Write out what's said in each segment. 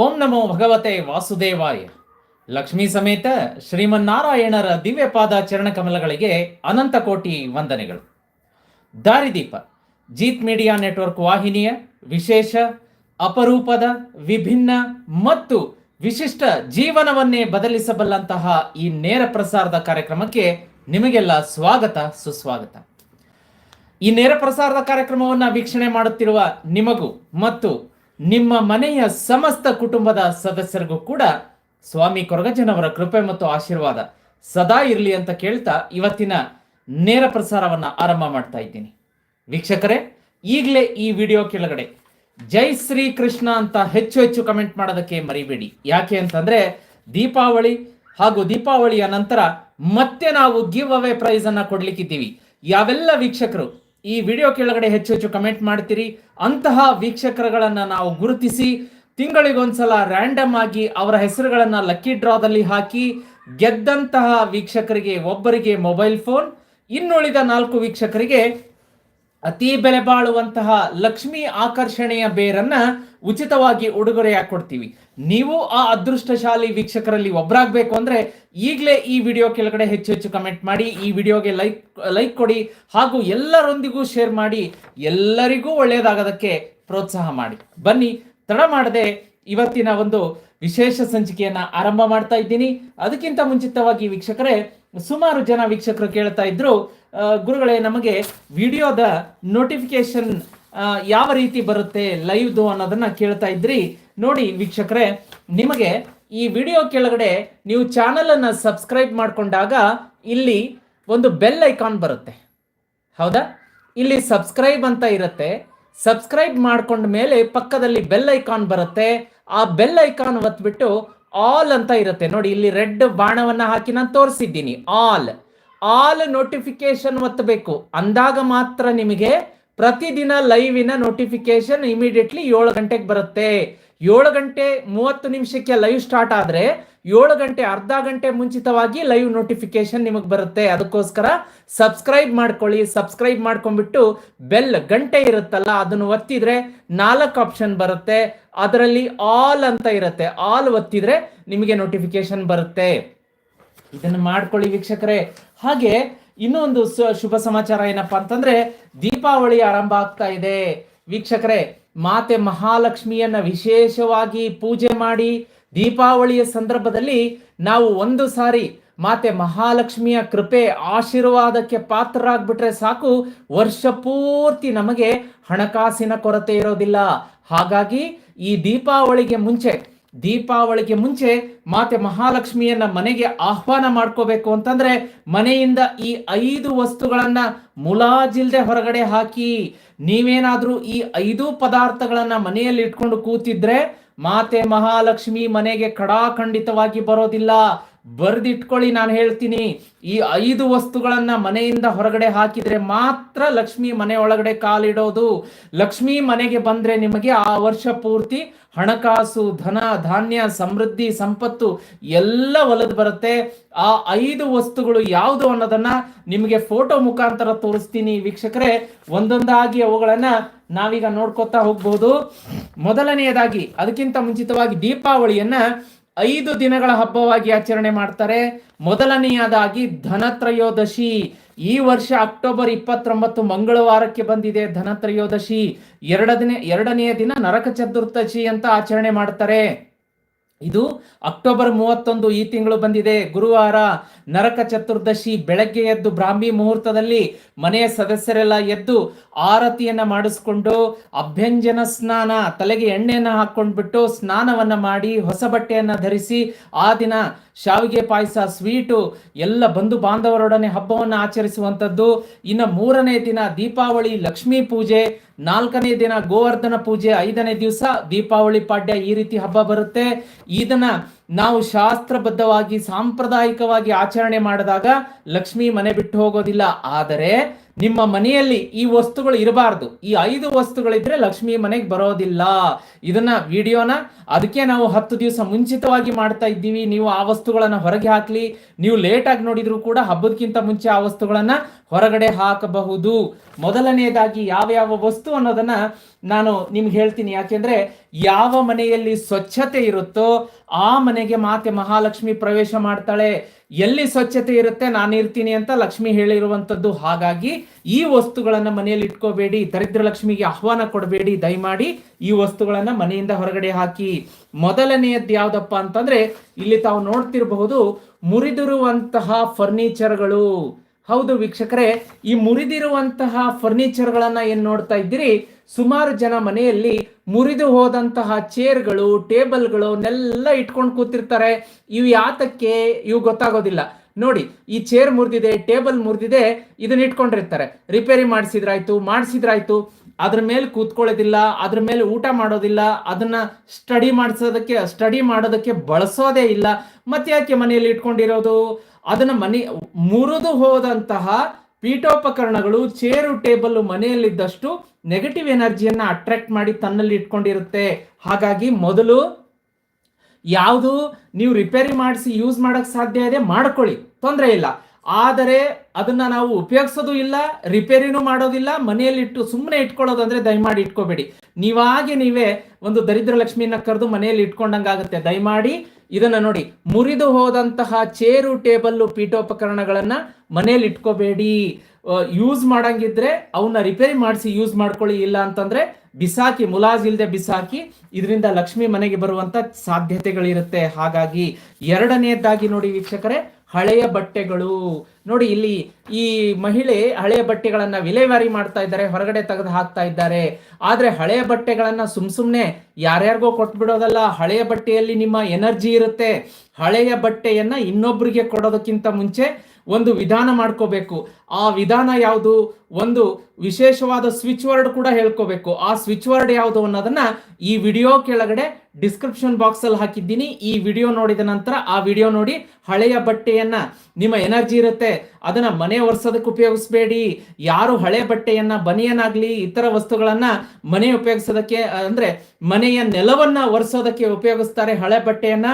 ಓಂ ನಮೋ ಭಗವತೆ ವಾಸುದೇವಾಯ. ಲಕ್ಷ್ಮೀ ಸಮೇತ ಶ್ರೀಮನ್ನಾರಾಯಣರ ದಿವ್ಯಪಾದ ಚರಣ ಕಮಲಗಳಿಗೆ ಅನಂತ ಕೋಟಿ ವಂದನೆಗಳು. ದಾರಿದೀಪ, ಜೀತ್ ಮೀಡಿಯಾ ನೆಟ್ವರ್ಕ್ ವಾಹಿನಿಯ ವಿಶೇಷ, ಅಪರೂಪದ, ವಿಭಿನ್ನ ಮತ್ತು ವಿಶಿಷ್ಟ ಜೀವನವನ್ನೇ ಬದಲಿಸಬಲ್ಲಂತಹ ಈ ನೇರ ಪ್ರಸಾರದ ಕಾರ್ಯಕ್ರಮಕ್ಕೆ ನಿಮಗೆಲ್ಲ ಸ್ವಾಗತ, ಸುಸ್ವಾಗತ. ಈ ನೇರ ಪ್ರಸಾರದ ಕಾರ್ಯಕ್ರಮವನ್ನು ವೀಕ್ಷಣೆ ಮಾಡುತ್ತಿರುವ ನಿಮಗೂ ಮತ್ತು ನಿಮ್ಮ ಮನೆಯ ಸಮಸ್ತ ಕುಟುಂಬದ ಸದಸ್ಯರಿಗೂ ಕೂಡ ಸ್ವಾಮಿ ಕೊರಗಜ್ಜನವರ ಕೃಪೆ ಮತ್ತು ಆಶೀರ್ವಾದ ಸದಾ ಇರಲಿ ಅಂತ ಕೇಳ್ತಾ ಇವತ್ತಿನ ನೇರ ಪ್ರಸಾರವನ್ನು ಆರಂಭ ಮಾಡ್ತಾ ಇದ್ದೀನಿ. ವೀಕ್ಷಕರೇ, ಈಗಲೇ ಈ ವಿಡಿಯೋ ಕೆಳಗಡೆ ಜೈ ಶ್ರೀ ಕೃಷ್ಣ ಅಂತ ಹೆಚ್ಚು ಹೆಚ್ಚು ಕಮೆಂಟ್ ಮಾಡೋದಕ್ಕೆ ಮರಿಬೇಡಿ. ಯಾಕೆ ಅಂತಂದ್ರೆ ದೀಪಾವಳಿ ಹಾಗೂ ದೀಪಾವಳಿಯ ನಂತರ ಮತ್ತೆ ನಾವು ಗಿವ್ ಅವೇ ಪ್ರೈಸ್ ಅನ್ನ ಕೊಡ್ಲಿಕ್ಕಿದ್ದೀವಿ. ಯಾವೆಲ್ಲ ವೀಕ್ಷಕರು ಈ ವಿಡಿಯೋ ಕೆಳಗಡೆ ಹೆಚ್ಚು ಹೆಚ್ಚು ಕಮೆಂಟ್ ಮಾಡ್ತೀರಿ. ಅಂತಹ ವೀಕ್ಷಕರುಗಳನ್ನ ನಾವು ಗುರುತಿಸಿ ತಿಂಗಳಿಗೊಂದ್ಸಲ ರ್ಯಾಂಡಮ್ ಆಗಿ ಅವರ ಹೆಸರುಗಳನ್ನು ಲಕ್ಕಿ ಡ್ರಾದಲ್ಲಿ ಹಾಕಿ ಗೆದ್ದಂತಹ ವೀಕ್ಷಕರಿಗೆ ಒಬ್ಬರಿಗೆ ಮೊಬೈಲ್ ಫೋನ್ ಇನ್ನುಳಿದ ನಾಲ್ಕು ವೀಕ್ಷಕರಿಗೆ ಅತಿ ಬೆಲೆ ಬಾಳುವಂತಹ ಲಕ್ಷ್ಮಿ ಆಕರ್ಷಣೆಯ ಬೇರನ್ನ ಉಚಿತವಾಗಿ ಉಡುಗೊರೆಯಾಗಿ ಕೊಡ್ತೀವಿ. ನೀವು ಆ ಅದೃಷ್ಟಶಾಲಿ ವೀಕ್ಷಕರಲ್ಲಿ ಒಬ್ಬರಾಗಬೇಕು ಅಂದ್ರೆ ಈಗಲೇ ಈ ವಿಡಿಯೋ ಕೆಳಗಡೆ ಹೆಚ್ಚು ಹೆಚ್ಚು ಕಮೆಂಟ್ ಮಾಡಿ, ಈ ವಿಡಿಯೋಗೆ ಲೈಕ್ ಲೈಕ್ ಕೊಡಿ ಹಾಗೂ ಎಲ್ಲರೊಂದಿಗೂ ಶೇರ್ ಮಾಡಿ, ಎಲ್ಲರಿಗೂ ಒಳ್ಳೆಯದಾಗೋದಕ್ಕೆ ಪ್ರೋತ್ಸಾಹ ಮಾಡಿ. ಬನ್ನಿ, ತಡ ಮಾಡದೆ ಇವತ್ತಿನ ಒಂದು ವಿಶೇಷ ಸಂಚಿಕೆಯನ್ನ ಆರಂಭ ಮಾಡ್ತಾ ಇದ್ದೀನಿ. ಅದಕ್ಕಿಂತ ಮುಂಚಿತವಾಗಿ ವೀಕ್ಷಕರೇ ಸುಮಾರು ಜನ ವೀಕ್ಷಕರು ಕೇಳ್ತಾ ಇದ್ರು ಗುರುಗಳೇ, ನಮಗೆ ವಿಡಿಯೋದ ನೋಟಿಫಿಕೇಶನ್ ಯಾವ ರೀತಿ ಬರುತ್ತೆ, ಲೈವ್ದು ಅನ್ನೋದನ್ನ ಕೇಳ್ತಾ ಇದ್ರಿ. ನೋಡಿ ವೀಕ್ಷಕರೇ, ನಿಮಗೆ ಈ ವಿಡಿಯೋ ಕೆಳಗಡೆ ನೀವು ಚಾನಲ್ ಅನ್ನ ಸಬ್ಸ್ಕ್ರೈಬ್ ಮಾಡ್ಕೊಂಡಾಗ ಇಲ್ಲಿ ಒಂದು ಬೆಲ್ ಐಕಾನ್ ಬರುತ್ತೆ. ಹೌದಾ? ಇಲ್ಲಿ ಸಬ್ಸ್ಕ್ರೈಬ್ ಅಂತ ಇರುತ್ತೆ. ಸಬ್ಸ್ಕ್ರೈಬ್ ಮಾಡ್ಕೊಂಡ ಮೇಲೆ ಪಕ್ಕದಲ್ಲಿ ಬೆಲ್ ಐಕಾನ್ ಬರುತ್ತೆ. ಆ ಬೆಲ್ ಐಕಾನ್ ಒತ್ಬಿಟ್ಟು ಆಲ್ ಅಂತ ಇರುತ್ತೆ. ನೋಡಿ, ಇಲ್ಲಿ ರೆಡ್ ಬಾಣವನ್ನ ಹಾಕಿ ನಾನು ತೋರಿಸಿದ್ದೀನಿ. ಆಲ್ ಆಲ್ ನೋಟಿಫಿಕೇಶನ್ ಒತ್ತಬೇಕು ಅಂದಾಗ ಮಾತ್ರ ನಿಮಗೆ ಪ್ರತಿದಿನ ಲೈವಿನ ನೋಟಿಫಿಕೇಶನ್ ಇಮಿಡಿಯೇಟ್ಲಿ ಏಳು ಗಂಟೆಗೆ ಬರುತ್ತೆ. ಏಳು ಗಂಟೆ ಮೂವತ್ತು ನಿಮಿಷಕ್ಕೆ ಲೈವ್ ಸ್ಟಾರ್ಟ್ ಆದ್ರೆ ಏಳು ಗಂಟೆ, ಅರ್ಧ ಗಂಟೆ ಮುಂಚಿತವಾಗಿ ಲೈವ್ ನೋಟಿಫಿಕೇಶನ್ ನಿಮಗೆ ಬರುತ್ತೆ. ಅದಕ್ಕೋಸ್ಕರ ಸಬ್ಸ್ಕ್ರೈಬ್ ಮಾಡ್ಕೊಳ್ಳಿ. ಸಬ್ಸ್ಕ್ರೈಬ್ ಮಾಡ್ಕೊಂಡ್ಬಿಟ್ಟು ಬೆಲ್ ಗಂಟೆ ಇರುತ್ತಲ್ಲ, ಅದನ್ನು ಒತ್ತಿದ್ರೆ ನಾಲ್ಕು ಆಪ್ಷನ್ ಬರುತ್ತೆ. ಅದರಲ್ಲಿ ಆಲ್ ಅಂತ ಇರುತ್ತೆ. ಆಲ್ ಒತ್ತಿದ್ರೆ ನಿಮಗೆ ನೋಟಿಫಿಕೇಶನ್ ಬರುತ್ತೆ. ಇದನ್ನು ಮಾಡ್ಕೊಳ್ಳಿ ವೀಕ್ಷಕರೇ. ಹಾಗೆ ಇನ್ನೊಂದು ಶುಭ ಸಮಾಚಾರ ಏನಪ್ಪಾ ಅಂತಂದ್ರೆ, ದೀಪಾವಳಿ ಆರಂಭ ಆಗ್ತಾ ಇದೆ. ವೀಕ್ಷಕರೇ, ಮಾತೆ ಮಹಾಲಕ್ಷ್ಮಿಯನ್ನ ವಿಶೇಷವಾಗಿ ಪೂಜೆ ಮಾಡಿ ದೀಪಾವಳಿಯ ಸಂದರ್ಭದಲ್ಲಿ ನಾವು ಒಂದು ಸಾರಿ ಮಾತೆ ಮಹಾಲಕ್ಷ್ಮಿಯ ಕೃಪೆ, ಆಶೀರ್ವಾದಕ್ಕೆ ಪಾತ್ರರಾಗ್ಬಿಟ್ರೆ ಸಾಕು. ವರ್ಷ ಪೂರ್ತಿ ನಮಗೆ ಹಣಕಾಸಿನ ಕೊರತೆ ಇರೋದಿಲ್ಲ. ಹಾಗಾಗಿ ಈ ದೀಪಾವಳಿಗೆ ಮುಂಚೆ ದೀಪಾವಳಿಗೆ ಮುಂಚೆ ಮಾತೆ ಮಹಾಲಕ್ಷ್ಮಿಯನ್ನ ಮನೆಗೆ ಆಹ್ವಾನ ಮಾಡ್ಕೋಬೇಕು ಅಂತಂದ್ರೆ ಮನೆಯಿಂದ ಈ ಐದು ವಸ್ತುಗಳನ್ನ ಮುಲಾಜಿಲ್ದೆ ಹೊರಗಡೆ ಹಾಕಿ, ನೀವೇನಾದ್ರೂ ಈ ಐದು ಪದಾರ್ಥಗಳನ್ನ ಮನೆಯಲ್ಲಿ ಇಟ್ಕೊಂಡು ಕೂತಿದ್ರೆ ಮಾತೆ ಮಹಾಲಕ್ಷ್ಮಿ ಮನೆಗೆ ಕಡಾಖಂಡಿತವಾಗಿ ಬರೋದಿಲ್ಲ. ಬರ್ದಿಟ್ಕೊಳ್ಳಿ, ನಾನು ಹೇಳ್ತೀನಿ. ಈ ಐದು ವಸ್ತುಗಳನ್ನ ಮನೆಯಿಂದ ಹೊರಗಡೆ ಹಾಕಿದ್ರೆ ಮಾತ್ರ ಲಕ್ಷ್ಮಿ ಮನೆ ಒಳಗಡೆ ಕಾಲಿಡೋದು. ಲಕ್ಷ್ಮಿ ಮನೆಗೆ ಬಂದ್ರೆ ನಿಮಗೆ ಆ ವರ್ಷ ಪೂರ್ತಿ ಹಣಕಾಸು, ಧನ, ಧಾನ್ಯ, ಸಮೃದ್ಧಿ, ಸಂಪತ್ತು ಎಲ್ಲ ಒಲದು ಬರುತ್ತೆ. ಆ ಐದು ವಸ್ತುಗಳು ಯಾವುದು ಅನ್ನೋದನ್ನ ನಿಮಗೆ ಫೋಟೋ ಮುಖಾಂತರ ತೋರಿಸ್ತೀನಿ. ವೀಕ್ಷಕರೇ, ಒಂದೊಂದಾಗಿ ಅವುಗಳನ್ನ ನಾವೀಗ ನೋಡ್ಕೊತಾ ಹೋಗ್ಬಹುದು ಮೊದಲನೆಯದಾಗಿ, ಅದಕ್ಕಿಂತ ಮುಂಚಿತವಾಗಿ ದೀಪಾವಳಿಯನ್ನ ಐದು ದಿನಗಳ ಹಬ್ಬವಾಗಿ ಆಚರಣೆ ಮಾಡ್ತಾರೆ. ಮೊದಲನೆಯದಾಗಿ ಧನತ್ರಯೋದಶಿ. ಈ ವರ್ಷ ಅಕ್ಟೋಬರ್ ಇಪ್ಪತ್ತೊಂಬತ್ತು ಮಂಗಳವಾರಕ್ಕೆ ಬಂದಿದೆ ಧನತ್ರಯೋದಶಿ. ಎರಡನೇ, ಎರಡನೆಯ ದಿನ ನರಕ ಚತುರ್ದಶಿ ಅಂತ ಆಚರಣೆ ಮಾಡ್ತಾರೆ. ಇದು ಅಕ್ಟೋಬರ್ ಮೂವತ್ತೊಂದು ಈ ತಿಂಗಳು ಬಂದಿದೆ. ಗುರುವಾರ ನರಕ ಚತುರ್ದಶಿ ಬೆಳಗ್ಗೆ ಎದ್ದು ಬ್ರಾಹ್ಮಿ ಮುಹೂರ್ತದಲ್ಲಿ ಮನೆಯ ಸದಸ್ಯರೆಲ್ಲ ಎದ್ದು ಆರತಿಯನ್ನ ಮಾಡಿಸ್ಕೊಂಡು ಅಭ್ಯಂಜನ ಸ್ನಾನ, ತಲೆಗೆ ಎಣ್ಣೆಯನ್ನ ಹಾಕೊಂಡ್ಬಿಟ್ಟು ಸ್ನಾನವನ್ನ ಮಾಡಿ ಹೊಸ ಬಟ್ಟೆಯನ್ನ ಧರಿಸಿ ಆ ದಿನ ಶಾವಿಗೆ ಪಾಯಸ, ಸ್ವೀಟು, ಎಲ್ಲ ಬಂಧು ಬಾಂಧವರೊಡನೆ ಹಬ್ಬವನ್ನು ಆಚರಿಸುವಂಥದ್ದು. ಇನ್ನು ಮೂರನೇ ದಿನ ದೀಪಾವಳಿ, ಲಕ್ಷ್ಮೀ ಪೂಜೆ, ನಾಲ್ಕನೇ ದಿನ ಗೋವರ್ಧನ ಪೂಜೆ, ಐದನೇ ದಿವಸ ದೀಪಾವಳಿ ಪಾಡ್ಯ ಈ ರೀತಿ ಹಬ್ಬ ಬರುತ್ತೆ. ಇದನ್ನ ನಾವು ಶಾಸ್ತ್ರಬದ್ಧವಾಗಿ, ಸಾಂಪ್ರದಾಯಿಕವಾಗಿ ಆಚರಣೆ ಮಾಡಿದಾಗ ಲಕ್ಷ್ಮಿ ಮನೆ ಬಿಟ್ಟು ಹೋಗೋದಿಲ್ಲ. ಆದರೆ ನಿಮ್ಮ ಮನೆಯಲ್ಲಿ ಈ ವಸ್ತುಗಳು ಇರಬಾರ್ದು. ಈ ಐದು ವಸ್ತುಗಳಿದ್ರೆ ಲಕ್ಷ್ಮಿ ಮನೆಗೆ ಬರೋದಿಲ್ಲ. ಇದನ್ನ ವಿಡಿಯೋನ ಅದಕ್ಕೆ ನಾವು ಹತ್ತು ದಿವಸ ಮುಂಚಿತವಾಗಿ ಮಾಡ್ತಾ ಇದ್ದೀವಿ. ನೀವು ಆ ವಸ್ತುಗಳನ್ನ ಹೊರಗೆ ಹಾಕ್ಲಿ. ನೀವು ಲೇಟಾಗಿ ನೋಡಿದ್ರು ಕೂಡ ಹಬ್ಬದಕ್ಕಿಂತ ಮುಂಚೆ ಆ ವಸ್ತುಗಳನ್ನ ಹೊರಗಡೆ ಹಾಕಬಹುದು. ಮೊದಲನೆಯದಾಗಿ ಯಾವ ಯಾವ ವಸ್ತು ಅನ್ನೋದನ್ನ ನಾನು ನಿಮ್ಗೆ ಹೇಳ್ತೀನಿ, ಯಾಕೆಂದ್ರೆ ಯಾವ ಮನೆಯಲ್ಲಿ ಸ್ವಚ್ಛತೆ ಇರುತ್ತೋ ಆ ಮನೆಗೆ ಮಾತೆ ಮಹಾಲಕ್ಷ್ಮಿ ಪ್ರವೇಶ ಮಾಡ್ತಾಳೆ. ಎಲ್ಲಿ ಸ್ವಚ್ಛತೆ ಇರುತ್ತೆ, ನಾನು ಇರ್ತೀನಿ ಅಂತ ಲಕ್ಷ್ಮಿ ಹೇಳಿರುವಂತದ್ದು ಹಾಗಾಗಿ ಈ ವಸ್ತುಗಳನ್ನು ಮನೆಯಲ್ಲಿ ಇಟ್ಕೋಬೇಡಿ, ದರಿದ್ರ ಲಕ್ಷ್ಮಿಗೆ ಆಹ್ವಾನ ಕೊಡಬೇಡಿ, ದಯಮಾಡಿ ಈ ವಸ್ತುಗಳನ್ನು ಮನೆಯಿಂದ ಹೊರಗಡೆ ಹಾಕಿ. ಮೊದಲನೆಯದ್ದು ಯಾವುದಪ್ಪ ಅಂತಂದ್ರೆ, ಇಲ್ಲಿ ತಾವು ನೋಡ್ತಿರಬಹುದು, ಮುರಿದಿರುವಂತಹ ಫರ್ನಿಚರ್ಗಳು. ಹೌದು ವೀಕ್ಷಕರೇ, ಈ ಮುರಿದಿರುವಂತಹ ಫರ್ನಿಚರ್ಗಳನ್ನು ಏನು ನೋಡ್ತಾ ಇದ್ದೀರಿ? ಸುಮಾರು ಜನ ಮನೆಯಲ್ಲಿ ಮುರಿದು ಹೋದಂತಹ ಚೇರ್ಗಳು ಟೇಬಲ್ಗಳನ್ನೆಲ್ಲ ಇಟ್ಕೊಂಡು ಕೂತಿರ್ತಾರೆ. ಇವು ಯಾತಕ್ಕೆ? ಇವು ಗೊತ್ತಾಗೋದಿಲ್ಲ. ನೋಡಿ, ಈ ಚೇರ್ ಮುರಿದಿದೆ ಟೇಬಲ್ ಮುರಿದಿದೆ, ಇದನ್ನ ಇಟ್ಕೊಂಡಿರ್ತಾರೆ. ರಿಪೇರಿ ಮಾಡಿಸಿದ್ರಾಯ್ತು ಮಾಡಿಸಿದ್ರಾಯ್ತು. ಅದ್ರ ಮೇಲೆ ಕೂತ್ಕೊಳ್ಳೋದಿಲ್ಲ, ಅದ್ರ ಮೇಲೆ ಊಟ ಮಾಡೋದಿಲ್ಲ, ಅದನ್ನ ಸ್ಟಡಿ ಮಾಡಿಸೋದಕ್ಕೆ ಸ್ಟಡಿ ಮಾಡೋದಕ್ಕೆ ಬಳಸೋದೇ ಇಲ್ಲ. ಮತ್ತೆ ಯಾಕೆ ಮನೆಯಲ್ಲಿ ಇಟ್ಕೊಂಡಿರೋದು? ಅದನ್ನ ಮನೆ ಮುರಿದು ಹೋದಂತಹ ಪೀಠೋಪಕರಣಗಳು ಚೇರು ಟೇಬಲ್ ಮನೆಯಲ್ಲಿದ್ದಷ್ಟು ನೆಗೆಟಿವ್ ಎನರ್ಜಿಯನ್ನು ಅಟ್ರಾಕ್ಟ್ ಮಾಡಿ ತನ್ನಲ್ಲಿ ಇಟ್ಕೊಂಡಿರುತ್ತೆ. ಹಾಗಾಗಿ ಮೊದಲು ಯಾವುದು ನೀವು ರಿಪೇರಿ ಮಾಡಿಸಿ ಯೂಸ್ ಮಾಡಕ್ ಸಾಧ್ಯ ಇದೆ ಮಾಡ್ಕೊಳ್ಳಿ, ತೊಂದರೆ ಇಲ್ಲ. ಆದರೆ ಅದನ್ನ ನಾವು ಉಪಯೋಗಿಸೋದು ಇಲ್ಲ ರಿಪೇರಿನೂ ಮಾಡೋದಿಲ್ಲ ಮನೆಯಲ್ಲಿ ಇಟ್ಟು ಸುಮ್ಮನೆ ಇಟ್ಕೊಳ್ಳೋದು ಅಂದ್ರೆ ದಯಮಾಡಿ ಇಟ್ಕೋಬೇಡಿ. ನೀವಾಗಿ ನೀವೇ ಒಂದು ದರಿದ್ರ ಲಕ್ಷ್ಮಿನ ಕರೆದು ಮನೆಯಲ್ಲಿ ಇಟ್ಕೊಂಡಂಗಾಗುತ್ತೆ. ದಯಮಾಡಿ ಇದನ್ನ ನೋಡಿ ಮುರಿದು ಹೋದಂತಹ ಚೇರು, ಟೇಬಲ್ಲು, ಪೀಠೋಪಕರಣಗಳನ್ನ ಮನೇಲಿ ಇಟ್ಕೋಬೇಡಿ. ಯೂಸ್ ಮಾಡಂಗಿದ್ರೆ ಅವನ್ನ ರಿಪೇರಿ ಮಾಡಿಸಿ ಯೂಸ್ ಮಾಡ್ಕೊಳ್ಳಿ, ಇಲ್ಲ ಅಂತಂದ್ರೆ ಬಿಸಾಕಿ ಮುಲಾಜ್ ಇಲ್ಲದೆ ಬಿಸಾಕಿ ಇದರಿಂದ ಲಕ್ಷ್ಮಿ ಮನೆಗೆ ಬರುವಂತ ಸಾಧ್ಯತೆಗಳಿರುತ್ತೆ. ಹಾಗಾಗಿ ಎರಡನೇದಾಗಿ ನೋಡಿ ವೀಕ್ಷಕರೇ ಹಳೆಯ ಬಟ್ಟೆಗಳು. ನೋಡಿ, ಇಲ್ಲಿ ಈ ಮಹಿಳೆ ಹಳೆಯ ಬಟ್ಟೆಗಳನ್ನ ವಿಲೇವಾರಿ ಮಾಡ್ತಾ ಇದ್ದಾರೆ, ಹೊರಗಡೆ ತೆಗೆದು ಹಾಕ್ತಾ ಇದ್ದಾರೆ. ಆದ್ರೆ ಹಳೆಯ ಬಟ್ಟೆಗಳನ್ನ ಸುಮ್ ಸುಮ್ನೆ ಯಾರ್ಯಾರಿಗೋ ಕೊಟ್ಬಿಡೋದಲ್ಲ, ಹಳೆಯ ಬಟ್ಟೆಯಲ್ಲಿ ನಿಮ್ಮ ಎನರ್ಜಿ ಇರುತ್ತೆ. ಹಳೆಯ ಬಟ್ಟೆಯನ್ನ ಇನ್ನೊಬ್ಬರಿಗೆ ಕೊಡೋದಕ್ಕಿಂತ ಮುಂಚೆ ಒಂದು ವಿಧಾನ ಮಾಡ್ಕೋಬೇಕು. ಆ ವಿಧಾನ ಯಾವುದು? ಒಂದು ವಿಶೇಷವಾದ ಸ್ವಿಚ್ ವರ್ಡ್ ಕೂಡ ಹೇಳ್ಕೋಬೇಕು. ಆ ಸ್ವಿಚ್ ವರ್ಡ್ ಯಾವುದು ಅನ್ನೋದನ್ನ ಈ ವಿಡಿಯೋ ಕೆಳಗಡೆ ಡಿಸ್ಕ್ರಿಪ್ಷನ್ ಬಾಕ್ಸ್ ಅಲ್ಲಿ ಹಾಕಿದ್ದೀನಿ. ಈ ವಿಡಿಯೋ ನೋಡಿದ ನಂತರ ಆ ವಿಡಿಯೋ ನೋಡಿ ಹಳೆಯ ಬಟ್ಟೆಯನ್ನ ನಿಮ್ಮ ಎನರ್ಜಿ ಇರುತ್ತೆ. ಅದನ್ನ ಮನೆ ಒರೆಸೋದಕ್ಕೆ ಉಪಯೋಗಿಸಬೇಡಿ. ಯಾರು ಹಳೆ ಬಟ್ಟೆಯನ್ನ, ಬನಿಯನಾಗ್ಲಿ, ಇತರ ವಸ್ತುಗಳನ್ನ ಮನೆ ಉಪಯೋಗಿಸೋದಕ್ಕೆ, ಅಂದ್ರೆ ಮನೆಯ ನೆಲವನ್ನ ಒರೆಸೋದಕ್ಕೆ ಉಪಯೋಗಿಸ್ತಾರೆ ಹಳೆ ಬಟ್ಟೆಯನ್ನ.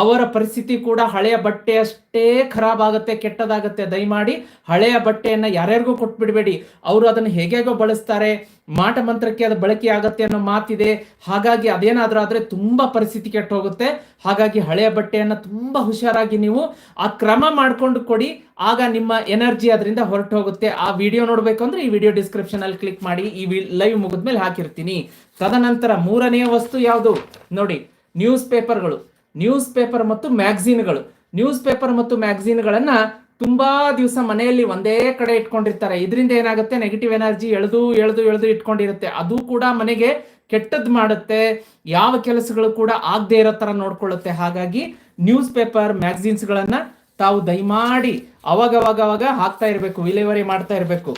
ಅವರ ಪರಿಸ್ಥಿತಿ ಕೂಡ ಹಳೆಯ ಬಟ್ಟೆ ಅಷ್ಟೇ ಖರಾಬ್ ಆಗುತ್ತೆ, ಕೆಟ್ಟದಾಗುತ್ತೆ. ದಯಮಾಡಿ ಹಳೆಯ ಬಟ್ಟೆಯನ್ನ ಯಾರ್ಯಾರಿಗೂ ಕೊಟ್ಬಿಡ್ಬೇಡಿ. ಅವರು ಅದನ್ನು ಹೇಗೇಗೋ ಬಳಸ್ತಾರೆ, ಮಾಟ ಮಂತ್ರಕ್ಕೆ ಅದು ಬಳಕೆ ಆಗತ್ತೆ ಅನ್ನೋ ಮಾತಿದೆ. ಹಾಗಾಗಿ ಅದೇನಾದ್ರೂ ಆದ್ರೆ ತುಂಬಾ ಪರಿಸ್ಥಿತಿ ಕೆಟ್ಟ ಹೋಗುತ್ತೆ ಹಾಗಾಗಿ ಹಳೆಯ ಬಟ್ಟೆಯನ್ನ ತುಂಬಾ ಹುಷಾರಾಗಿ ನೀವು ಆ ಕ್ರಮ ಮಾಡ್ಕೊಂಡು ಕೊಡಿ. ಆಗ ನಿಮ್ಮ ಎನರ್ಜಿ ಅದರಿಂದ ಹೊರಟು ಹೋಗುತ್ತೆ ಆ ವಿಡಿಯೋ ನೋಡ್ಬೇಕು ಅಂದ್ರೆ ಈ ವಿಡಿಯೋ ಡಿಸ್ಕ್ರಿಪ್ಷನ್ ಅಲ್ಲಿ ಕ್ಲಿಕ್ ಮಾಡಿ, ಈ ಲೈವ್ ಮುಗಿದ್ಮೇಲೆ ಹಾಕಿರ್ತೀನಿ. ತದನಂತರ ಮೂರನೆಯ ವಸ್ತು ಯಾವುದು? ನೋಡಿ ನ್ಯೂಸ್ ಪೇಪರ್ಗಳು ನ್ಯೂಸ್ ಪೇಪರ್ ಮತ್ತು ಮ್ಯಾಗ್ಝೀನ್ಗಳು. ನ್ಯೂಸ್ ಪೇಪರ್ ಮತ್ತು ಮ್ಯಾಗ್ಝೀನ್ಗಳನ್ನು ತುಂಬಾ ದಿವಸ ಮನೆಯಲ್ಲಿ ಒಂದೇ ಕಡೆ ಇಟ್ಕೊಂಡಿರ್ತಾರೆ. ಇದರಿಂದ ಏನಾಗುತ್ತೆ? ನೆಗೆಟಿವ್ ಎನರ್ಜಿ ಎಳೆದು ಎಳೆದು ಎಳೆದು ಇಟ್ಕೊಂಡಿರುತ್ತೆ. ಅದು ಕೂಡ ಮನೆಗೆ ಕೆಟ್ಟದ್ ಮಾಡುತ್ತೆ. ಯಾವ ಕೆಲಸಗಳು ಕೂಡ ಆಗದೆ ಇರೋ ತರ ನೋಡ್ಕೊಳ್ಳುತ್ತೆ. ಹಾಗಾಗಿ ನ್ಯೂಸ್ ಪೇಪರ್, ಮ್ಯಾಗ್ಝಿನ್ಸ್ಗಳನ್ನ ತಾವು ದಯಮಾಡಿ ಅವಾಗ ಅವಾಗ ಹಾಕ್ತಾ ಇರಬೇಕು, ವಿಲೇವರಿ ಮಾಡ್ತಾ ಇರಬೇಕು.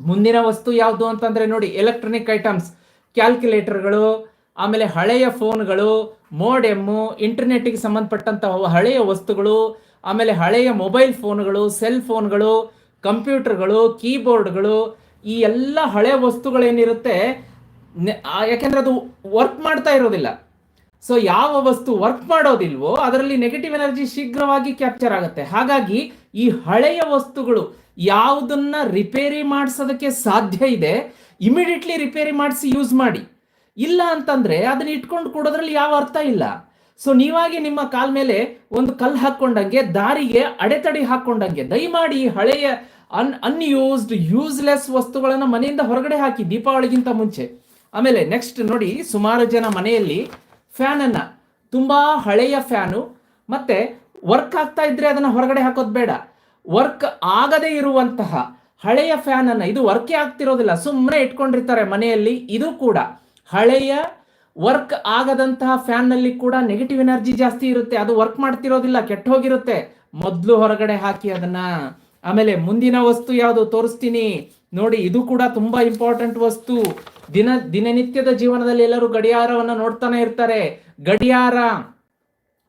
ಮುಂದಿನ ವಸ್ತು ಯಾವುದು ಅಂತಂದ್ರೆ ನೋಡಿ ಎಲೆಕ್ಟ್ರಾನಿಕ್ ಐಟಮ್ಸ್ ಕ್ಯಾಲ್ಕುಲೇಟರ್ಗಳು ಆಮೇಲೆ ಹಳೆಯ ಫೋನ್ಗಳು, ಮೋಡೆಮ್ಮು ಇಂಟರ್ನೆಟ್ಗೆ ಸಂಬಂಧಪಟ್ಟಂತ ಹಳೆಯ ವಸ್ತುಗಳು, ಆಮೇಲೆ ಹಳೆಯ ಮೊಬೈಲ್ ಫೋನ್ಗಳು, ಸೆಲ್ ಫೋನ್ಗಳು, ಕಂಪ್ಯೂಟರ್ಗಳು, ಕೀಬೋರ್ಡ್ಗಳು, ಈ ಎಲ್ಲ ಹಳೆಯ ವಸ್ತುಗಳೇನಿರುತ್ತೆ ಯಾಕೆಂದ್ರೆ ಅದು ವರ್ಕ್ ಮಾಡ್ತಾ ಇರೋದಿಲ್ಲ. ಸೊ, ಯಾವ ವಸ್ತು ವರ್ಕ್ ಮಾಡೋದಿಲ್ವೋ, ಅದರಲ್ಲಿ ನೆಗೆಟಿವ್ ಎನರ್ಜಿ ಶೀಘ್ರವಾಗಿ ಕ್ಯಾಪ್ಚರ್ ಆಗುತ್ತೆ. ಹಾಗಾಗಿ, ಈ ಹಳೆಯ ವಸ್ತುಗಳು ಯಾವುದನ್ನ ರಿಪೇರಿ ಮಾಡಿಸೋದಕ್ಕೆ ಸಾಧ್ಯ ಇದೆ, ಇಮಿಡಿಯೇಟ್ಲಿ ರಿಪೇರಿ ಮಾಡಿಸಿ ಯೂಸ್ ಮಾಡಿ. ಇಲ್ಲ ಅಂತಂದ್ರೆ ಅದನ್ನ ಇಟ್ಕೊಂಡು ಕೊಡೋದ್ರಲ್ಲಿ ಯಾವ ಅರ್ಥ ಇಲ್ಲ. ಸೊ ನೀವಾಗಿ ನಿಮ್ಮ ಕಾಲ್ ಮೇಲೆ ಒಂದು ಕಲ್ಲು ಹಾಕೊಂಡಂಗೆ ದಾರಿಗೆ ಅಡೆತಡೆ ಹಾಕೊಂಡಂಗೆ ದಯಮಾಡಿ ಹಳೆಯ ಅನ್ ಅನ್ಯೂಸ್ಡ್ ಯೂಸ್ಲೆಸ್ ವಸ್ತುಗಳನ್ನು ಮನೆಯಿಂದ ಹೊರಗಡೆ ಹಾಕಿ ದೀಪಾವಳಿಗಿಂತ ಮುಂಚೆ. ಆಮೇಲೆ ನೆಕ್ಸ್ಟ್ ನೋಡಿ, ಸುಮಾರು ಜನ ಮನೆಯಲ್ಲಿ ಫ್ಯಾನನ್ನು ತುಂಬಾ ಹಳೆಯ ಫ್ಯಾನು ಮತ್ತೆ ವರ್ಕ್ ಆಗ್ತಾ ಇದ್ರೆ ಅದನ್ನ ಹೊರಗಡೆ ಹಾಕೋದು ಬೇಡ. ವರ್ಕ್ ಆಗದೇ ಇರುವಂತಹ ಹಳೆಯ ಫ್ಯಾನ್ ಅನ್ನ, ಇದು ವರ್ಕೇ ಆಗ್ತಿರೋದಿಲ್ಲ, ಸುಮ್ಮನೆ ಇಟ್ಕೊಂಡಿರ್ತಾರೆ ಮನೆಯಲ್ಲಿ, ಇದು ಕೂಡ. ಹಳೆಯ ವರ್ಕ್ ಆಗದಂತಹ ಫ್ಯಾನ್ನಲ್ಲಿ ಕೂಡ ನೆಗೆಟಿವ್ ಎನರ್ಜಿ ಜಾಸ್ತಿ ಇರುತ್ತೆ. ಅದು ವರ್ಕ್ ಮಾಡ್ತಿರೋದಿಲ್ಲ, ಕೆಟ್ಟ ಹೋಗಿರುತ್ತೆ. ಮೊದಲು ಹೊರಗಡೆ ಹಾಕಿ ಅದನ್ನ. ಆಮೇಲೆ ಮುಂದಿನ ವಸ್ತು ಯಾವುದು ತೋರಿಸ್ತೀನಿ. ನೋಡಿ, ಇದು ಕೂಡ ತುಂಬಾ ಇಂಪಾರ್ಟೆಂಟ್ ವಸ್ತು. ದಿನ, ದಿನನಿತ್ಯದ ಜೀವನದಲ್ಲಿ ಎಲ್ಲರೂ ಗಡಿಯಾರವನ್ನು ನೋಡ್ತಾನೆ ಇರ್ತಾರೆ. ಗಡಿಯಾರ.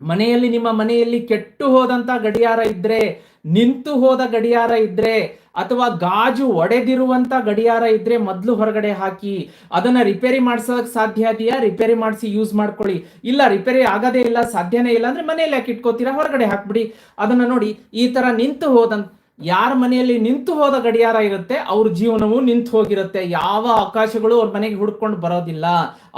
ಮನೆಯಲ್ಲಿ ನಿಮ್ಮ ಮನೆಯಲ್ಲಿ ಕೆಟ್ಟು ಹೋದಂತ ಗಡಿಯಾರ ಇದ್ರೆ, ನಿಂತು ಹೋದ ಗಡಿಯಾರ ಇದ್ರೆ ಅಥವಾ ಗಾಜು ಒಡೆದಿರುವಂತ ಗಡಿಯಾರ ಇದ್ರೆ ಮೊದಲು ಹೊರಗಡೆ ಹಾಕಿ ಅದನ್ನ ರಿಪೇರಿ ಮಾಡ್ಸೋಕ್ ಸಾಧ್ಯ ಇದೆಯಾ? ರಿಪೇರಿ ಮಾಡಿಸಿ ಯೂಸ್ ಮಾಡ್ಕೊಳ್ಳಿ. ಇಲ್ಲ, ರಿಪೇರಿ ಆಗದೇ ಇಲ್ಲ, ಸಾಧ್ಯನೇ ಇಲ್ಲ ಅಂದ್ರೆ ಮನೆಯಲ್ಲಿ ಯಾಕೆ ಇಟ್ಕೋತೀರಾ? ಹೊರಗಡೆ ಹಾಕ್ಬಿಡಿ. ಅದನ್ನ ನೋಡಿ ಈ ತರ ನಿಂತು ಹೋದಂತ ಯಾರ ಮನೆಯಲ್ಲಿ ನಿಂತು ಹೋದ ಗಡಿಯಾರ ಇರುತ್ತೆ, ಅವ್ರ ಜೀವನವೂ ನಿಂತು ಹೋಗಿರುತ್ತೆ. ಯಾವ ಅವಕಾಶಗಳು ಅವ್ರ ಮನೆಗೆ ಹುಡ್ಕೊಂಡು ಬರೋದಿಲ್ಲ.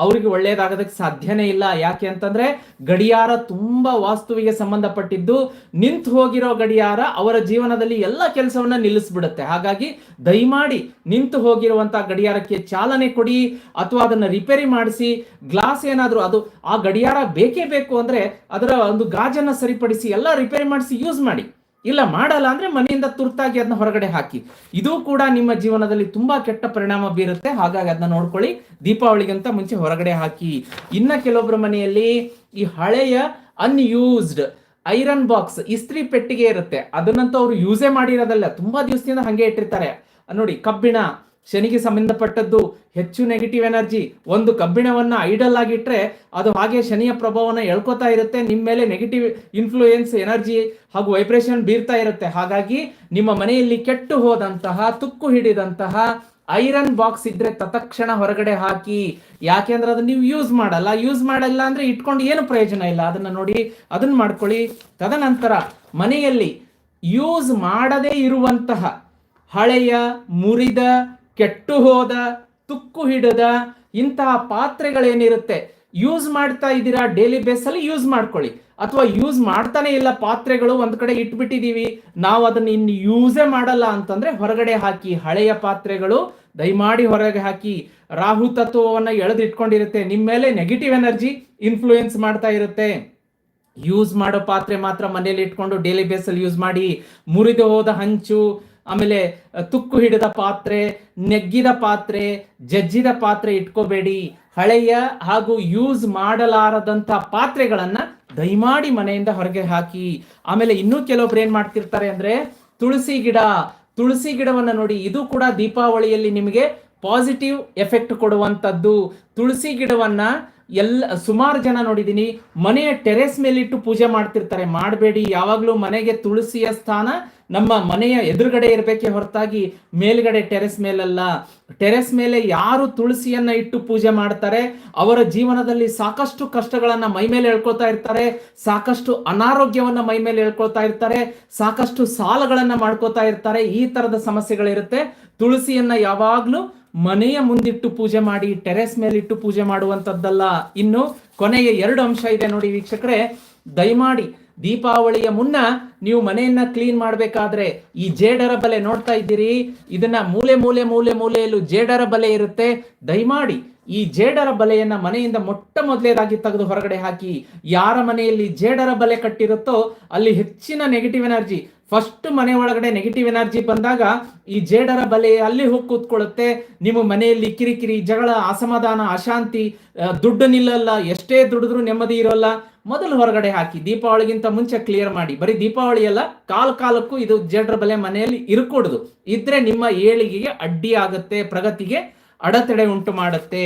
ಅವ್ರಿಗೆ ಒಳ್ಳೇದಾಗೋದಕ್ಕೆ ಸಾಧ್ಯನೇ ಇಲ್ಲ. ಯಾಕೆ ಅಂತಂದ್ರೆ ಗಡಿಯಾರ ತುಂಬಾ ವಾಸ್ತುವಿಗೆ ಸಂಬಂಧಪಟ್ಟಿದ್ದು, ನಿಂತು ಹೋಗಿರೋ ಗಡಿಯಾರ ಅವರ ಜೀವನದಲ್ಲಿ ಎಲ್ಲ ಕೆಲಸವನ್ನ ನಿಲ್ಲಿಸ್ಬಿಡುತ್ತೆ. ಹಾಗಾಗಿ ದಯಮಾಡಿ ನಿಂತು ಹೋಗಿರುವಂತ ಗಡಿಯಾರಕ್ಕೆ ಚಾಲನೆ ಕೊಡಿ, ಅಥವಾ ಅದನ್ನ ರಿಪೇರಿ ಮಾಡಿಸಿ, ಗ್ಲಾಸ್ ಏನಾದರೂ, ಅದು ಆ ಗಡಿಯಾರ ಬೇಕೇ ಬೇಕು ಅಂದ್ರೆ ಅದರ ಒಂದು ಗಾಜನ್ನ ಸರಿಪಡಿಸಿ ಎಲ್ಲ ರಿಪೇರಿ ಮಾಡಿಸಿ ಯೂಸ್ ಮಾಡಿ. ಇಲ್ಲ, ಮಾಡಲ್ಲ ಅಂದ್ರೆ ಮನೆಯಿಂದ ತುರ್ತಾಗಿ ಅದನ್ನ ಹೊರಗಡೆ ಹಾಕಿ. ಇದು ಕೂಡ ನಿಮ್ಮ ಜೀವನದಲ್ಲಿ ತುಂಬಾ ಕೆಟ್ಟ ಪರಿಣಾಮ ಬೀರುತ್ತೆ. ಹಾಗಾಗಿ ಅದನ್ನ ನೋಡ್ಕೊಳ್ಳಿ. ದೀಪಾವಳಿಗಿಂತ ಮುಂಚೆ ಹೊರಗಡೆ ಹಾಕಿ. ಇನ್ನ ಕೆಲವೊಬ್ಬರ ಮನೆಯಲ್ಲಿ ಈ ಹಳೆಯ ಅನ್ಯೂಸ್ಡ್ ಐರನ್ ಬಾಕ್ಸ್ ಇಸ್ತ್ರಿ ಪೆಟ್ಟಿಗೆ ಇರುತ್ತೆ. ಅದನ್ನಂತೂ ಅವರು ಯೂಸೇ ಮಾಡಿರೋದಲ್ಲ. ತುಂಬಾ ದಿವಸದಿಂದ ಹಂಗೆ ಇಟ್ಟಿರ್ತಾರೆ. ನೋಡಿ, ಕಬ್ಬಿಣ ಶನಿಗೆ ಸಂಬಂಧಪಟ್ಟದ್ದು ಹೆಚ್ಚು ನೆಗೆಟಿವ್ ಎನರ್ಜಿ ಒಂದು ಕಬ್ಬಿಣವನ್ನು ಐಡಲ್ ಆಗಿಟ್ಟರೆ ಅದು ಹಾಗೆ ಶನಿಯ ಪ್ರಭಾವನ ಎಳ್ಕೊತಾ ಇರುತ್ತೆ. ನಿಮ್ಮ ಮೇಲೆ ನೆಗೆಟಿವ್ ಇನ್ಫ್ಲೂಯೆನ್ಸ್ ಎನರ್ಜಿ ಹಾಗೂ ವೈಬ್ರೇಷನ್ ಬೀರ್ತಾ ಇರುತ್ತೆ. ಹಾಗಾಗಿ ನಿಮ್ಮ ಮನೆಯಲ್ಲಿ ಕೆಟ್ಟು ಹೋದಂತಹ, ತುಕ್ಕು ಹಿಡಿದಂತಹ ಐರನ್ ಬಾಕ್ಸ್ ಇದ್ರೆ ತತ್ಕ್ಷಣ ಹೊರಗಡೆ ಹಾಕಿ. ಯಾಕೆಂದ್ರೆ ಅದನ್ನ ನೀವು ಯೂಸ್ ಮಾಡಲ್ಲ. ಯೂಸ್ ಮಾಡಲ್ಲ ಅಂದ್ರೆ ಇಟ್ಕೊಂಡು ಏನು ಪ್ರಯೋಜನ ಇಲ್ಲ. ಅದನ್ನ ನೋಡಿ, ಅದನ್ನ ಮಾಡ್ಕೊಳ್ಳಿ. ತದನಂತರ ಮನೆಯಲ್ಲಿ ಯೂಸ್ ಮಾಡದೇ ಇರುವಂತಹ ಹಳೆಯ, ಮುರಿದ ಕೆಟ್ಟು ಹೋದ ತುಕ್ಕು ಹಿಡದ ಇಂತಹ ಪಾತ್ರೆಗಳೇನಿರುತ್ತೆ? ಯೂಸ್ ಮಾಡ್ತಾ ಇದ್ದೀರಾ? ಡೈಲಿ ಬೇಸಲ್ಲಿ ಯೂಸ್ ಮಾಡ್ಕೊಳ್ಳಿ. ಅಥವಾ ಯೂಸ್ ಮಾಡ್ತಾನೆ ಇಲ್ಲ ಪಾತ್ರೆಗಳು, ಒಂದ್ ಕಡೆ ಇಟ್ಬಿಟ್ಟಿದೀವಿ ನಾವು ಅದನ್ನ ಇನ್ನು ಯೂಸೇ ಮಾಡಲ್ಲ ಅಂತಂದ್ರೆ ಹೊರಗಡೆ ಹಾಕಿ, ಹಳೆಯ ಪಾತ್ರೆಗಳು, ದಯಮಾಡಿ ಹೊರಗೆ ಹಾಕಿ, ರಾಹು ತತ್ವವನ್ನು ಎಳೆದಿಟ್ಕೊಂಡಿರುತ್ತೆ. ನಿಮ್ಮ ಮೇಲೆ ನೆಗೆಟಿವ್ ಎನರ್ಜಿ ಇನ್ಫ್ಲೂಯೆನ್ಸ್ ಮಾಡ್ತಾ ಇರುತ್ತೆ. ಯೂಸ್ ಮಾಡೋ ಪಾತ್ರೆ ಮಾತ್ರ ಮನೆಯಲ್ಲಿ ಇಟ್ಕೊಂಡು ಡೈಲಿ ಬೇಸಲ್ಲಿ ಯೂಸ್ ಮಾಡಿ, ಮುರಿದು ಹೋದ ಹಂಚು ಆಮೇಲೆ ತುಕ್ಕು ಹಿಡಿದ ಪಾತ್ರೆ, ನೆಗ್ಗಿದ ಪಾತ್ರೆ, ಜಜ್ಜಿದ ಪಾತ್ರೆ ಇಟ್ಕೋಬೇಡಿ. ಹಳೆಯ ಹಾಗೂ ಯೂಸ್ ಮಾಡಲಾರದಂತ ಪಾತ್ರೆಗಳನ್ನ ದಯಮಾಡಿ ಮನೆಯಿಂದ ಹೊರಗೆ ಹಾಕಿ. ಆಮೇಲೆ ಇನ್ನೂ ಕೆಲವೊಬ್ರು ಏನ್ ಮಾಡ್ತಿರ್ತಾರೆ ಅಂದ್ರೆ, ತುಳಸಿ ಗಿಡ, ತುಳಸಿ ಗಿಡವನ್ನ ನೋಡಿ, ಇದು ಕೂಡ ದೀಪಾವಳಿಯಲ್ಲಿ ನಿಮಗೆ ಪಾಸಿಟಿವ್ ಎಫೆಕ್ಟ್ ಕೊಡುವಂಥದ್ದು. ತುಳಸಿ ಗಿಡವನ್ನ ಎಲ್ಲ ಸುಮಾರು ಜನ ನೋಡಿದ್ದೀನಿ ಮನೆಯ ಟೆರೆಸ್ ಮೇಲಿಟ್ಟು ಪೂಜೆ ಮಾಡ್ತಿರ್ತಾರೆ. ಮಾಡಬೇಡಿ, ಯಾವಾಗಲೂ ಮನೆಗೆ ತುಳಸಿಯ ಸ್ಥಾನ ನಮ್ಮ ಮನೆಯ ಎದುರುಗಡೆ ಇರಬೇಕೆ ಹೊರತಾಗಿ ಮೇಲ್ಗಡೆ ಟೆರೆಸ್ ಮೇಲಲ್ಲ. ಟೆರೆಸ್ ಮೇಲೆ ಯಾರು ತುಳಸಿಯನ್ನ ಇಟ್ಟು ಪೂಜೆ ಮಾಡ್ತಾರೆ, ಅವರ ಜೀವನದಲ್ಲಿ ಸಾಕಷ್ಟು ಕಷ್ಟಗಳನ್ನ ಮೈ ಮೇಲೆ ಹೇಳ್ಕೊಳ್ತಾ ಇರ್ತಾರೆ, ಸಾಕಷ್ಟು ಅನಾರೋಗ್ಯವನ್ನ ಮೈ ಮೇಲೆ ಹೇಳ್ಕೊಳ್ತಾ ಇರ್ತಾರೆ, ಸಾಕಷ್ಟು ಸಾಲಗಳನ್ನ ಮಾಡ್ಕೋತಾ ಇರ್ತಾರೆ, ಈ ತರದ ಸಮಸ್ಯೆಗಳಿರುತ್ತೆ. ತುಳಸಿಯನ್ನ ಯಾವಾಗ್ಲೂ ಮನೆಯ ಮುಂದಿಟ್ಟು ಪೂಜೆ ಮಾಡಿ, ಟೆರೆಸ್ ಇಟ್ಟು ಪೂಜೆ ಮಾಡುವಂತದ್ದಲ್ಲ. ಇನ್ನು ಕೊನೆಯ ಎರಡು ಅಂಶ ಇದೆ ನೋಡಿ ವೀಕ್ಷಕರೇ. ದಯಮಾಡಿ ದೀಪಾವಳಿಯ ಮುನ್ನ ನೀವು ಮನೆಯನ್ನ ಕ್ಲೀನ್ ಮಾಡಬೇಕಾದ್ರೆ ಈ ಜೇಡರ ಬಲೆ ನೋಡ್ತಾ ಇದ್ದೀರಿ. ಇದನ್ನ ಮೂಲೆ ಮೂಲೆ ಮೂಲೆ ಮೂಲೆಯಲ್ಲೂ ಜೇಡರ ಬಲೆ ಇರುತ್ತೆ. ದಯಮಾಡಿ ಈ ಜೇಡರ ಬಲೆಯನ್ನ ಮನೆಯಿಂದ ಮೊಟ್ಟ ಮೊದಲೇದಾಗಿ ತೆಗೆದು ಹೊರಗಡೆ ಹಾಕಿ ಯಾರ ಮನೆಯಲ್ಲಿ ಜೇಡರ ಬಲೆ ಕಟ್ಟಿರುತ್ತೋ ಅಲ್ಲಿ ಹೆಚ್ಚಿನ ನೆಗೆಟಿವ್ ಎನರ್ಜಿ ಫಸ್ಟ್ ಮನೆ ಒಳಗಡೆ ನೆಗೆಟಿವ್ ಎನರ್ಜಿ ಬಂದಾಗ ಈ ಜೇಡರ ಬಲೆ ಅಲ್ಲಿ ಹೋಗಿ ಕೂತ್ಕೊಳ್ಳುತ್ತೆ. ನಿಮ್ಮ ಮನೆಯಲ್ಲಿ ಕಿರಿಕಿರಿ, ಜಗಳ, ಅಸಮಾಧಾನ, ಅಶಾಂತಿ ದುಡ್ಡು ನಿಲ್ಲಲ್ಲ, ಎಷ್ಟೇ ದುಡಿದ್ರೂ ನೆಮ್ಮದಿ ಇರೋಲ್ಲ. ಮೊದಲು ಹೊರಗಡೆ ಹಾಕಿ ದೀಪಾವಳಿಗಿಂತ ಮುಂಚೆ ಕ್ಲಿಯರ್ ಮಾಡಿ. ಬರೀ ದೀಪಾವಳಿ ಅಲ್ಲ, ಕಾಲ ಕಾಲಕ್ಕೂ ಇದು ಜನರ ಬಲೆ ಮನೆಯಲ್ಲಿ ಇರಕೂಡದು. ಇದ್ರೆ ನಿಮ್ಮ ಏಳಿಗೆಗೆ ಅಡ್ಡಿ ಆಗುತ್ತೆ ಪ್ರಗತಿಗೆ ಅಡೆತಡೆ ಉಂಟು ಮಾಡುತ್ತೆ.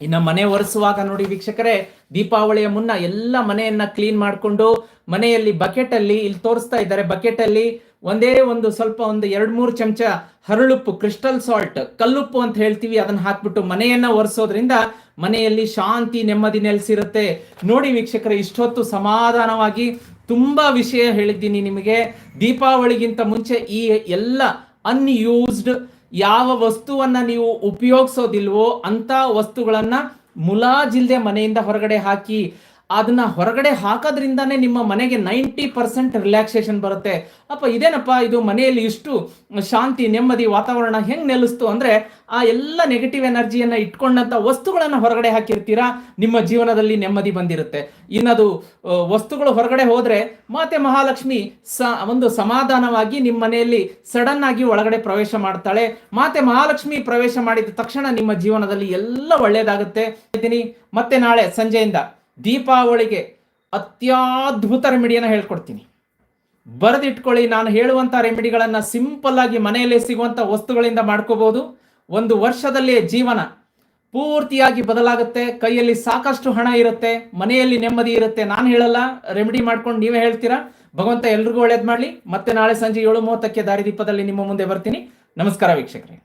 ಇನ್ನು ಮನೆ ಒರೆಸುವಾಗ ನೋಡಿ ವೀಕ್ಷಕರೇ, ದೀಪಾವಳಿಯ ಮುನ್ನ ಎಲ್ಲ ಮನೆಯನ್ನ ಕ್ಲೀನ್ ಮಾಡಿಕೊಂಡು ಮನೆಯಲ್ಲಿ ಬಕೆಟ್ ಅಲ್ಲಿ, ಇಲ್ಲಿ ತೋರಿಸ್ತಾ ಇದ್ದಾರೆ ಬಕೆಟ್ ಅಲ್ಲಿ ಒಂದೇ ಒಂದು ಸ್ವಲ್ಪ ಒಂದು ಎರಡ್ ಮೂರು ಚಮಚ ಹರಳುಪ್ಪು ಕ್ರಿಸ್ಟಲ್ ಸಾಲ್ಟ್ ಕಲ್ಲುಪ್ಪು ಅಂತ ಹೇಳ್ತೀವಿ, ಅದನ್ನ ಹಾಕ್ಬಿಟ್ಟು ಮನೆಯನ್ನ ಒರೆಸೋದ್ರಿಂದ ಮನೆಯಲ್ಲಿ ಶಾಂತಿ ನೆಮ್ಮದಿ ನೆಲೆಸಿರುತ್ತೆ. ನೋಡಿ ವೀಕ್ಷಕರೇ, ಇಷ್ಟೊತ್ತು ಸಮಾಧಾನವಾಗಿ ತುಂಬಾ ವಿಷಯ ಹೇಳಿದ್ದೀನಿ ನಿಮಗೆ. ದೀಪಾವಳಿಗಿಂತ ಮುಂಚೆ ಈ ಎಲ್ಲ ಅನ್ಯೂಸ್ಡ್ ಯಾವ ವಸ್ತುವನ್ನ ನೀವು ಉಪಯೋಗಿಸೋದಿಲ್ವೋ ಅಂತ ವಸ್ತುಗಳನ್ನ ಮುಲಾಜಿಲ್ದೆ ಮನೆಯಿಂದ ಹೊರಗಡೆ ಹಾಕಿ ಅದನ್ನ ಹೊರಗಡೆ ಹಾಕೋದ್ರಿಂದಾನೇ ನಿಮ್ಮ ಮನೆಗೆ ನೈಂಟಿ ಪರ್ಸೆಂಟ್ ರಿಲ್ಯಾಕ್ಸೇಷನ್ ಬರುತ್ತೆ. ಅಪ್ಪ, ಇದೇನಪ್ಪ ಇದು? ಮನೆಯಲ್ಲಿ ಇಷ್ಟು ಶಾಂತಿ, ನೆಮ್ಮದಿ ವಾತಾವರಣ ಹೆಂಗ್ ನೆಲೆಸ್ತು ಅಂದ್ರೆ ಆ ಎಲ್ಲ ನೆಗೆಟಿವ್ ಎನರ್ಜಿಯನ್ನ ಇಟ್ಕೊಂಡಂತ ವಸ್ತುಗಳನ್ನು ಹೊರಗಡೆ ಹಾಕಿರ್ತೀರಾ? ನಿಮ್ಮ ಜೀವನದಲ್ಲಿ ನೆಮ್ಮದಿ ಬಂದಿರುತ್ತೆ. ಇನ್ನದು ವಸ್ತುಗಳು ಹೊರಗಡೆ ಹೋದ್ರೆ ಮಾತೆ ಮಹಾಲಕ್ಷ್ಮಿ ಸ, ಒಂದು ಸಮಾಧಾನವಾಗಿ ನಿಮ್ಮ ಮನೆಯಲ್ಲಿ ಸಡನ್ ಆಗಿ ಒಳಗಡೆ ಪ್ರವೇಶ ಮಾಡ್ತಾಳೆ. ಮಾತೆ ಮಹಾಲಕ್ಷ್ಮಿ ಪ್ರವೇಶ ಮಾಡಿದ ತಕ್ಷಣ ನಿಮ್ಮ ಜೀವನದಲ್ಲಿ ಎಲ್ಲ ಒಳ್ಳೆಯದಾಗುತ್ತೆ ಮತ್ತೆ ನಾಳೆ ಸಂಜೆಯಿಂದ. ದೀಪಾವಳಿಗೆ ಅತ್ಯದ್ಭುತ ರೆಮಿಡಿಯನ್ನು ಹೇಳ್ಕೊಡ್ತೀನಿ. ಬರೆದಿಟ್ಕೊಳ್ಳಿ, ನಾನು ಹೇಳುವಂಥ ರೆಮಿಡಿಗಳನ್ನು ಸಿಂಪಲ್ ಆಗಿ ಮನೆಯಲ್ಲೇ ಸಿಗುವಂತ ವಸ್ತುಗಳಿಂದ ಮಾಡ್ಕೋಬಹುದು. ಒಂದು ವರ್ಷದಲ್ಲಿ ಜೀವನ ಪೂರ್ತಿಯಾಗಿ ಬದಲಾಗುತ್ತೆ, ಕೈಯಲ್ಲಿ ಸಾಕಷ್ಟು ಹಣ ಇರುತ್ತೆ, ಮನೆಯಲ್ಲಿ ನೆಮ್ಮದಿ ಇರುತ್ತೆ. ನಾನು ಹೇಳಲ್ಲ, ರೆಮಿಡಿ ಮಾಡ್ಕೊಂಡು ನೀವೇ ಹೇಳ್ತೀರಾ? ಭಗವಂತ ಎಲ್ರಿಗೂ ಒಳ್ಳೇದು ಮಾಡಲಿ. ಮತ್ತೆ ನಾಳೆ ಸಂಜೆ ಏಳು ಮೂವತ್ತಕ್ಕೆ ದಾರಿದೀಪದಲ್ಲಿ ನಿಮ್ಮ ಮುಂದೆ ಬರ್ತೀನಿ. ನಮಸ್ಕಾರ ವೀಕ್ಷಕರೇ.